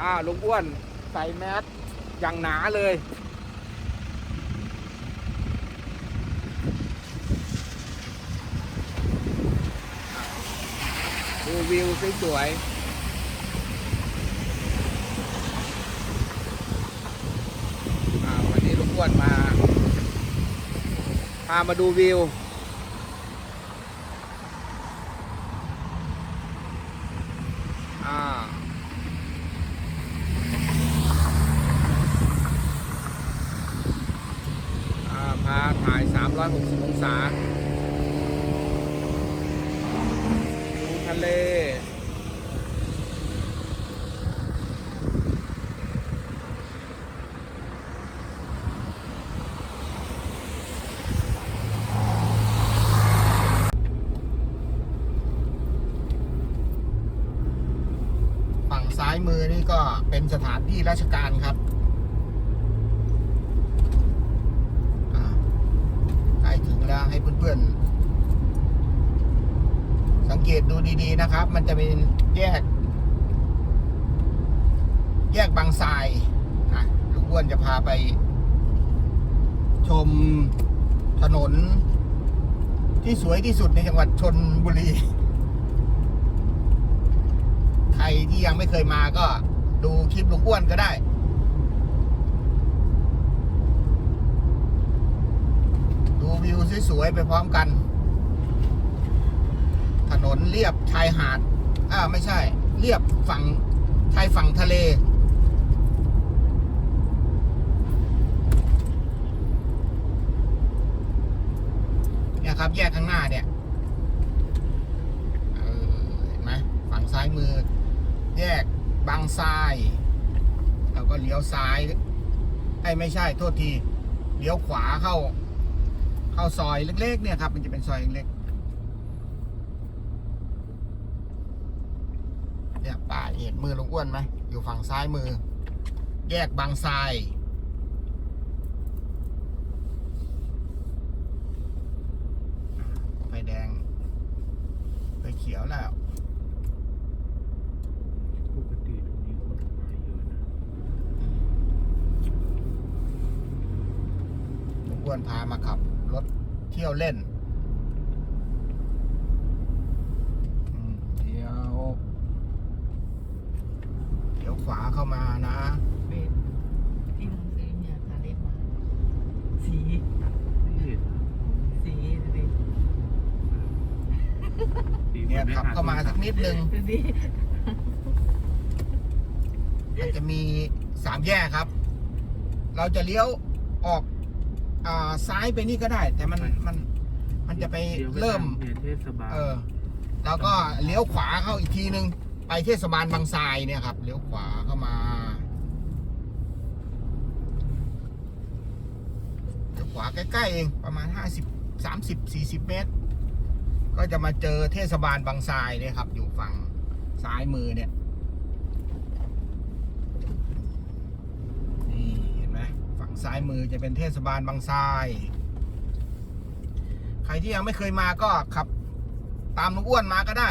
อ่าลุงอ้วนใส่แมสอย่างหนาเลย ดูวิวสวยๆวันนี้ลุงอ้วนมา พามาดูวิว อ่า อ่า พาถ่าย 360 องศาดูทะเลฝั่งซ้ายมือนี่ก็เป็นสถานที่ราชการครับอ่าใกล้ถึงแล้วให้เพื่อนๆ สังเกต ดูดีๆนะครับ มันจะเป็นแยก แยกบางทรายนะลูกอ้วนจะพาไป ชมถนน ที่สวยที่สุดในจังหวัดชนบุรี ใครที่ยังไม่เคยมาก็ดูคลิปลุงอ้วนก็ได้ดูวิวสวยๆไปพร้อมกัน นนเรียบชายหาด อ่าไม่ใช่ เรียบฝั่งชายฝั่งทะเล เนี่ยครับ แยกข้างหน้าเนี่ยเออเห็นไหมฝั่งซ้ายมือ แยกบางทรายแล้วก็เลี้ยวซ้ายไอ้ไม่ใช่โทษที เลี้ยวขวาเข้า เข้าซอยเล็ก ๆ เนี่ยครับ มันจะเป็นซอยเล็กๆ เนี่ยป่าเห็นมือลุงอ้วนไหมอยู่ฝั่งซ้ายมือ แยกบางทรายไฟแดงไฟเขียวแล้วปกติตรงนี้คนมาเยอะนะลุงอ้วนพามาขับ รถเที่ยวเล่นอืมเดี๋ยว เดี๋ยวขวาเข้ามานะ เป็นที่มึงซื้อเนี่ยทาเล็บมาสี ไม่เห็นนะ สีดูดิ สี เนี่ย หมือ ขับเข้ามาสัก นิดนึง ดูดิมันจะมีสามแยกครับ เราจะเลี้ยวออกอาซ้ายไปนี่ก็ได้ แต่มันมันมันจะไปดี๋ยวเริ่มทางเทศบาลเออ แล้วก็เลี้ยวขวาเข้าอีกทีนึง ไปเทศบาลบางทรายเนี่ยครับ เลี้ยวขวาเข้ามา เลี้ยวขวาใกล้ๆเองประมาณห้าสิบสามสิบสี่สิบเมตร ก็จะมาเจอเทศบาลบางทรายเนี่ยครับ อยู่ฝั่งซ้ายมือเนี่ยนี่เห็นไหมฝั่งซ้ายมือจะเป็นเทศบาลบางทราย ใครที่ยังไม่เคยมาก็ขับ ตามลุงอ้วนมาก็ได้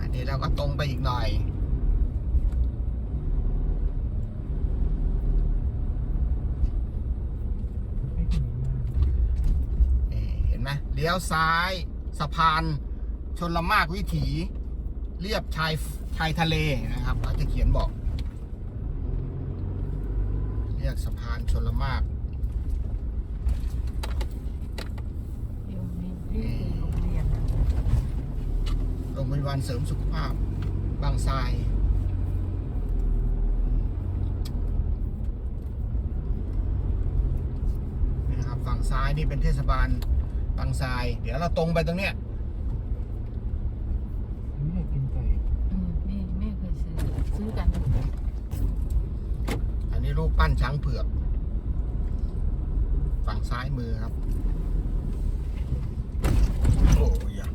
อันนี้เราก็ตรงไปอีกหน่อย นี่ เลี้ยวซ้ายสะพาน ชนละมากวิถีเรียบชายชายทะเลนะครับเขาจะเขียนบอก เรียกสะพานชนละมากโรงเรียนอะโรงพยาบาลเสริมสุขภาพ บางทรายนะครับฝั่งซ้ายนี่เป็นเทศบาล บางทราย เดี๋ยวเราตรงไปตรงเนี้ยไม่อยากกินไก่อืมนี่แม่เคยซื้อซื้อกันอันนี้รูปปั้นช้างเผือก ฝั่งซ้ายมือครับ โอ้ยอะ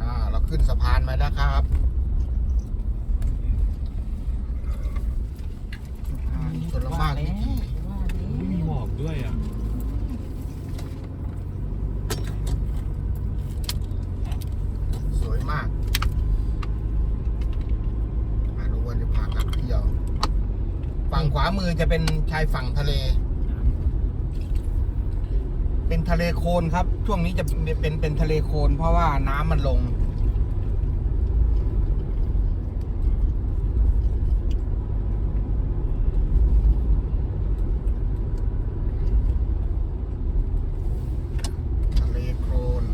อ่า เราขึ้นสะพานมาแล้วครับ งขวามือจะเป็นชายฝั่งทะเล เป็นทะเลโคลนครับ ช่วงนี้จะเป็นเป็นทะเลโคลนเพราะว่าน้ำมันลง ทะเลโคลน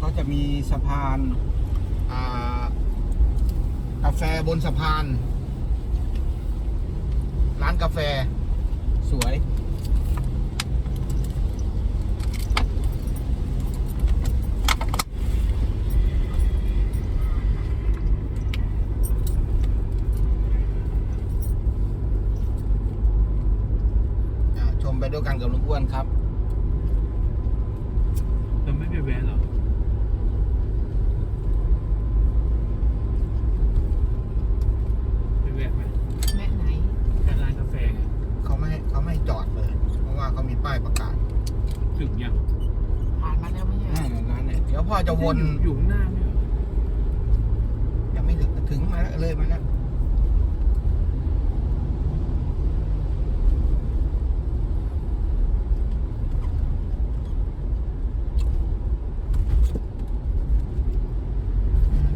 ก็ จะมีสะพานกาแฟบนสะพาน ร้านกาแฟสวย ชมไปด้วยกันกับลุงอ้วนครับ เราไม่ไปแวะหรอไปแวะไหม แม่ไหน แค่ร้านกาแฟไง เขาไม่ให้เขาไม่ให้จอดเลย เพราะว่าเขามี ป้ายประกาศถึงยังผ่านมาแล้วไม่ใช่เหรอร้านเนี่ยเดี๋ยวพ่อจะวนอยู่อยู่ข้างหน้าไม่เหรอยังไม่ถึงถึงมาแล้วเลยมาแล้ว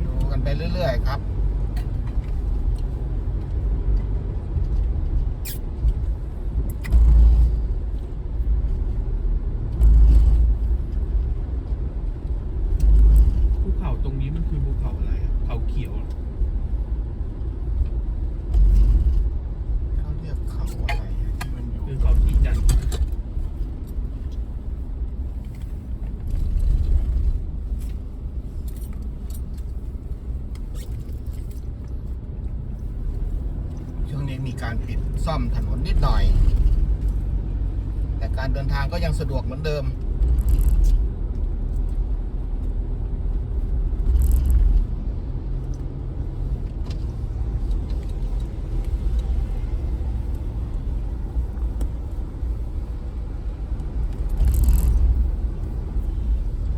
ดูกันไปเรื่อยๆครับ ภูเขาตรงนี้มันคือภูเขาอะไรอะเขาเขียวเหรอ เขาเรียกเขาอะไรอะที่มันอยู่ คือเขาที่จันทร์ ช่วงนี้มีการปิดซ่อมถนนนิดหน่อย แต่ ก็ยังสะดวกเหมือนเดิม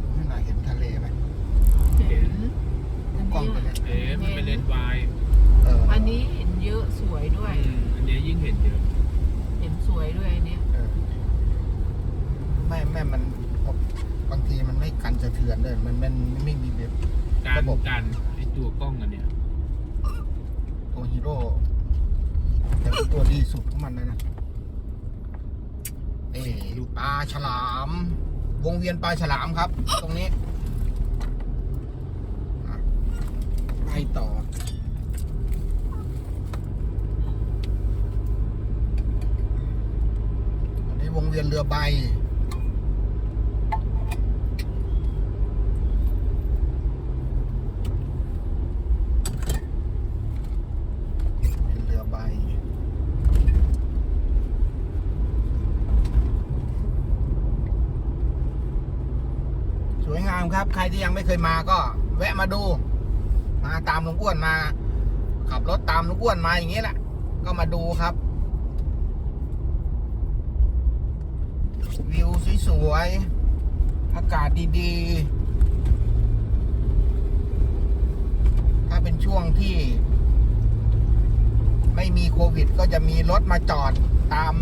ดูให้หน่อยเห็นทะเลไหม เห็น กล้องตัวเนี้ย เอ๊ะมันเป็นเลนส์วาย เออ อันนี้เห็นเยอะสวยด้วย อืมอันเนี้ยยิ่งเห็นเยอะ เห็นสวยด้วยอันเนี้ย เออไม่แม่มันบางทีมันไม่กันสะเทือนเลยมันมันไม่มีแบบ บการไอตัวกล้องอันเนี้ยตัวฮีโร่แต่เป็นตัวดีสุดของมันเลยนะเอ้ปลาฉลาม วงเวียนปลาฉลามครับ ตรงนี้ไปต่ออันนี้วงเวียนเรือใบ เป็นเรือใบ สวยงามครับ ใครที่ยัง ไม่เคยมาก็ แวะมาดู มาตามลุงอ้วนมา ขับรถตามลุงอ้วนมาอย่างนี้แหละ ก็มาดูครับ วิวสวยๆ อากาศดีๆ ถ้าเป็นช่วงที่ ไม่มีโควิด ก็จะมีรถมาจอดตาม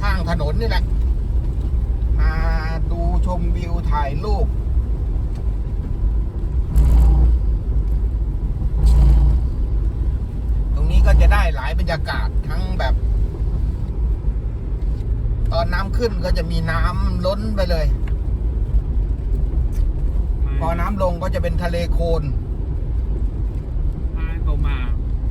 ข้างถนนนี่แหละ ชมวิวถ่ายรูปตรงนี้ก็จะได้หลายบรรยากาศทั้งแบบ ตอนน้ำขึ้นก็จะมีน้ำล้นไปเลย พอน้ำลงก็จะเป็นทะเลโคลน ถ้าเขามา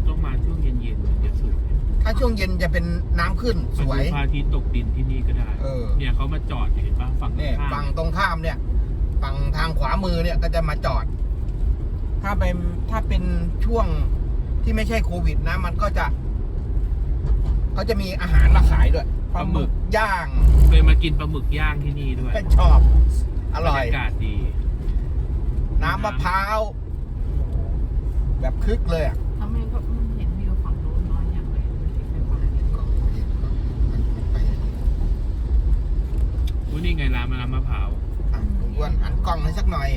ต้องมาช่วงเย็นๆมันจะสวย ถ้าช่วงเย็นจะเป็นน้ำขึ้นสวยมาดูพระอาทิตย์ตกดินที่นี่ก็ได้ เออ เนี่ยเขามาจอดเห็นปะฝั่งตรเนี่งยข้ามฝั่งตรงข้ามเนี่ย ฝั่งทางขวามือเนี่ยก็จะมาจอด ถ้าเป็นถ้าเป็นช่วงที่ไม่ใช่โควิดนะ มันก็จะเขาจะมีอาหารมาขายด้วยปลาหมึกย่างเคยมากินปลาหมึกย่างที่นี่ด้วยก็ชอบอร่อยบรรยากาศดี น้ำมะพร้าว แบบคึกเลยอะทำไมก็มันเห็นวิวฝั่งโน้นน้อยอย่างเลยมันเห็นไปฝั่งนี้ ก็เห็นก็มันมันไป อุ้ยนี่ไงร้านมะนาวมะพร้าวอะลุงอ้วนหันกล้องให้สักหน่อย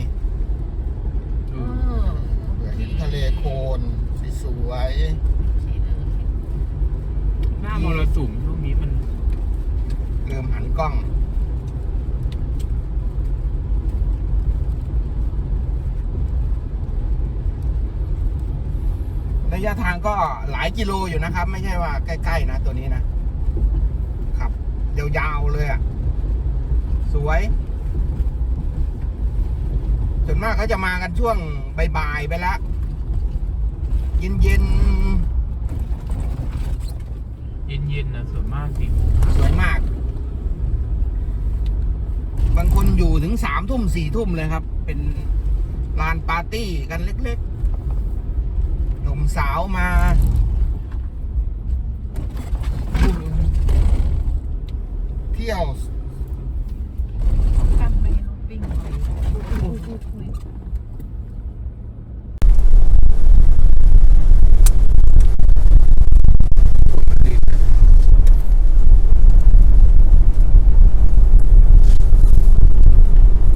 ดูเออเผื่อเห็นทะเลโคลนสวยที่เดิมหน้ามรสุมช่วงนี้มันๆลืมหันกล้อง ระยะทางก็หลายกิโลอยู่นะครับ ไม่ใช่ว่าใกล้ ๆ นะ ตัวนี้นะ ขับ ยาว ๆ เลยอะ สวยส่วนมากเขาจะมากันช่วงบ่ายๆไปแล้วเย็นเย็นๆนะส่วนมากสี่โมงๆสวยมาก บางคนอยู่ถึงสามทุ่มสี่ทุ่มเลยครับ เป็นลานปาร์ตี้กันเล็กๆหนุ่มสาวมาเที่ยวทำไปรถ วั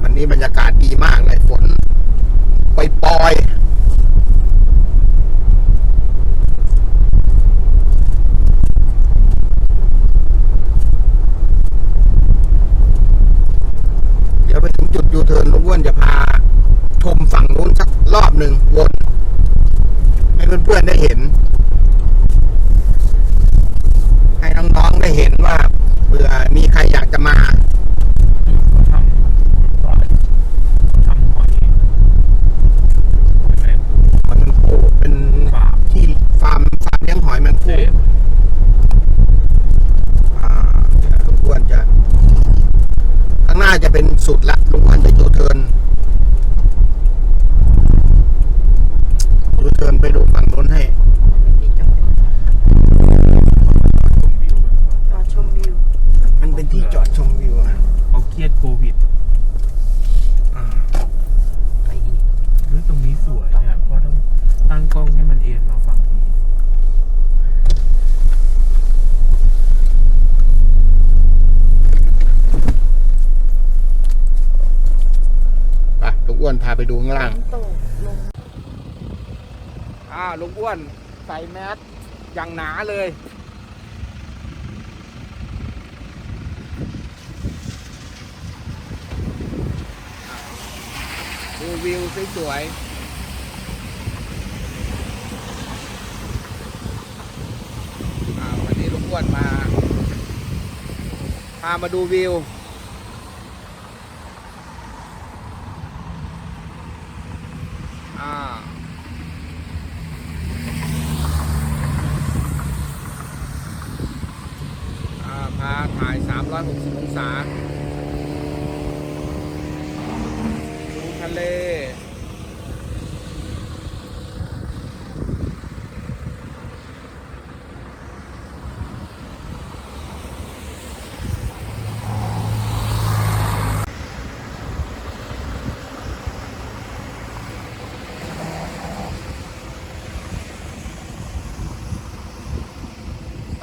นนี้บรรยากาศดีมากเลยฝนปล่อยๆเดี๋ยวไปถึงจุดยูเทิร์นลุงอ้วนจะพาชมฝั่งนู้นสักรอบ หนึ่งวน ให้เพื่อนๆได้เห็น ให้น้องๆได้เห็นว่าเผื่อมีใครอยากจะมา เขาทำเขาทำหอยเป็น หอยแมงปูเป็น ฟาร์ม ที่ฟาร์มฟาร์มเลี้ยงหอยแมง เจ๊ ปูอ่าเดี๋ยวลุงอ้วนจะ ข้างหน้าจะเป็นสุดละลุงอ้วนจะยูเทิร์นยูเทิร์นไปดูฝั่งนู้นให้ ที่จอด วิวมันก็ จอดชมวิว มันเป็นที่จอดชมวิวอะ เขาเครียดโควิด อ่า ไปอีก เฮ้ยตรงนี้สวยเนี่ยเพราะต้องตั้งกล้องให้มันเอ็นมาฝั่งนี้ ไปลุงอ้วนพางล่างตกลงอ่าลุงอ้วนใส่แมสอย่างหนาเลย ดูวิวสวยๆวันนี้ลุงอ้วนมา พามาดูวิว อ่า อ่าพาถ่าย 360 องศา ดูทะเล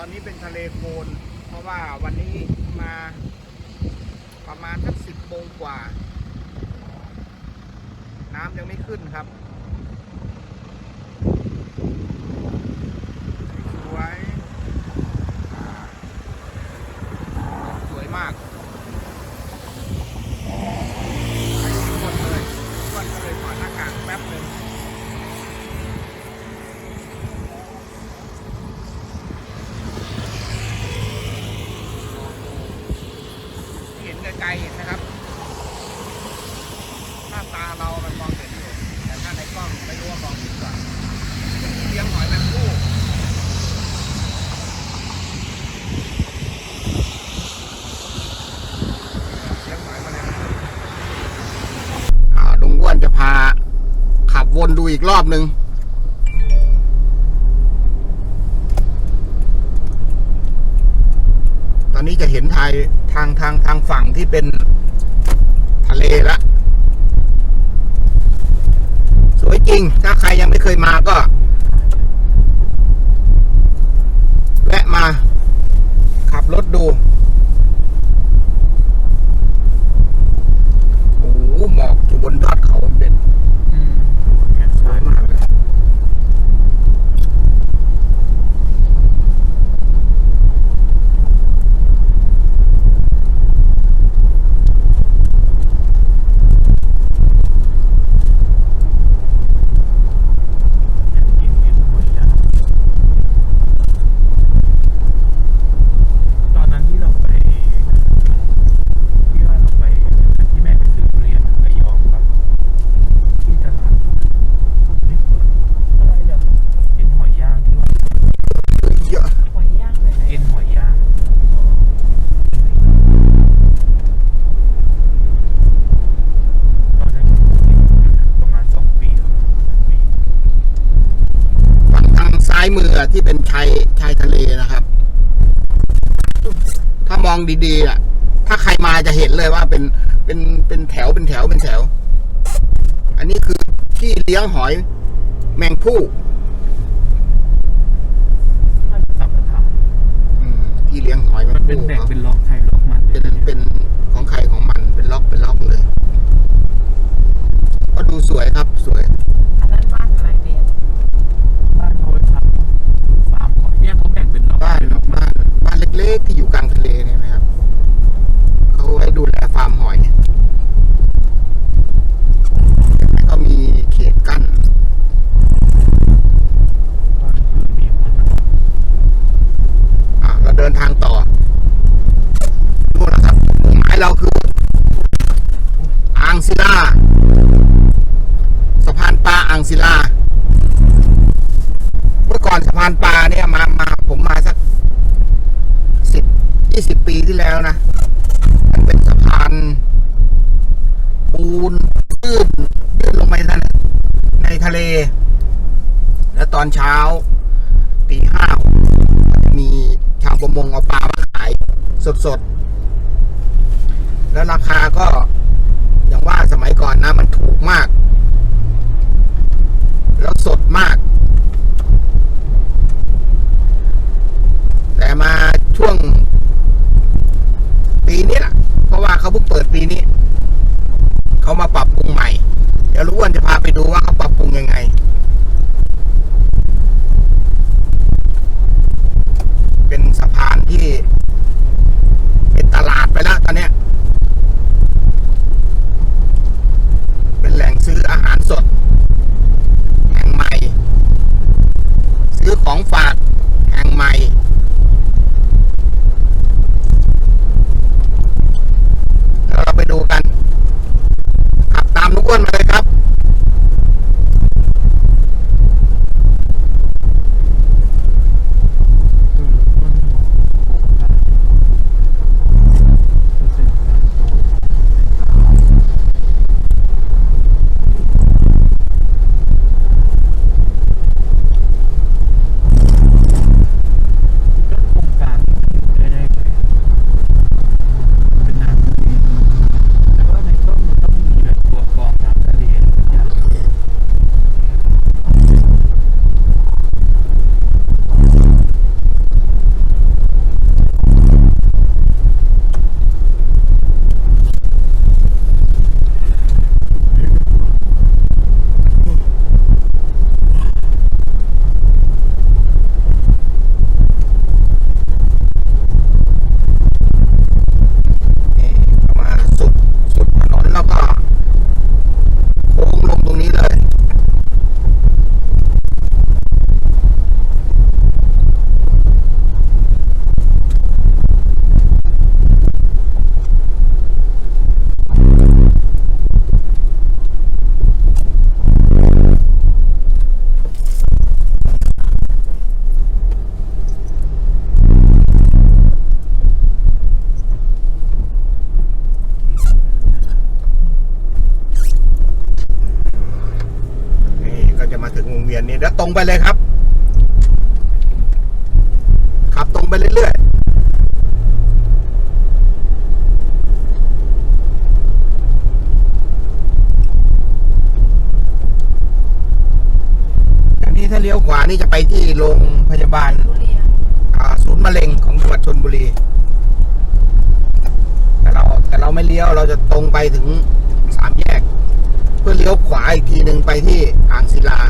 ตอนนี้ เป็นทะเลโคลนเพราะว่าวันนี้มาประมาณสักสิบโมงกว่า น้ำยังไม่ขึ้นครับ สวย สวยมากทุกคนเลยทุกคนก็เลยถอดหน้ากากแป๊บหนึ่ง ที่เห็นไกลๆเห็นนะครับ ถ้าตาเรามันมองเห็นอยู่ แต่ถ้าในกล้องไม่รู้ว่ามองเห็นกว่าเลี้ยงหอยแมงผู้เลี้ยงหอยแมลงภู่อ่าลุงอ้วนจะพา ขับวนดูอีกรอบ หนึ่งตอนนี้จะเห็นทายทางทางทางฝั่งที่เป็นทะเลละ สวยจริง ถ้าใครยังไม่เคยมาก็ แวะมา ขับรถดู ที่เป็นชายชายทะเลนะครับ ถ้ามองดีๆอะ ถ้าใครมาจะ เห็นเลยว่าเป็นเป็นเป็นแถวเป็นแถวเป็นแถว อันนี้คือที่เลี้ยงหอยแมงผู้ท่านสัมปทานอืมที่เลี้ยงหอยแมมังนเป็นผู้แบ่งเขาเป็นล็อกไทยล็อกมัน เป็นเป็นของใครของมันเป็นล็อกเป็นล็อกเลย ก็ดูสวยครับสวย อันนั้นบ้านอะไรเนี่ย บ้านเขาไปทำฟาร์มหอยเนี่ยเขาแบ่งเป็นล็อก บ้านบ้านบ้านเล็กๆที่อยู่กลางทะเลเนี่ยนะครับเขาไว้ดูแลฟาร์มหอยก็มีเขตกั้น บ้านคือมีคนมา อะเราเดินทางต่อนู่นนะครับมุ่งหมายเราคืออ่าง ศิลา สะพานปลาอ่างศิลา เมื่อก่อนสะพานปลาเนี่ยมามาผมมาสักสิบยี่สิบปีที่แล้วนะ มันเป็นสะพานปูนยื่นยื่นลงไปในในทะเล แล้วตอนเช้าตีห้ามีชาวประมงเอาปลามาขายสดๆ แล้วราคาก็อย่างว่าสมัย ก่อนนะมันถูกมาก เวียวตรงไปเลยครับ ขับตรงไปเรื่อยๆอันนี้ถ้าเลี้ยวขวานี่จะไปที่โรงพยาบาลศูนย์มะเร็งของจังหวัดชนบุรี แต่เราแต่เราไม่เลี้ยวเราจะตรงไปถึงสามแยก เพื่อเลี้ยวขวาอีกทีหนึ่งไปที่อ่างศิลา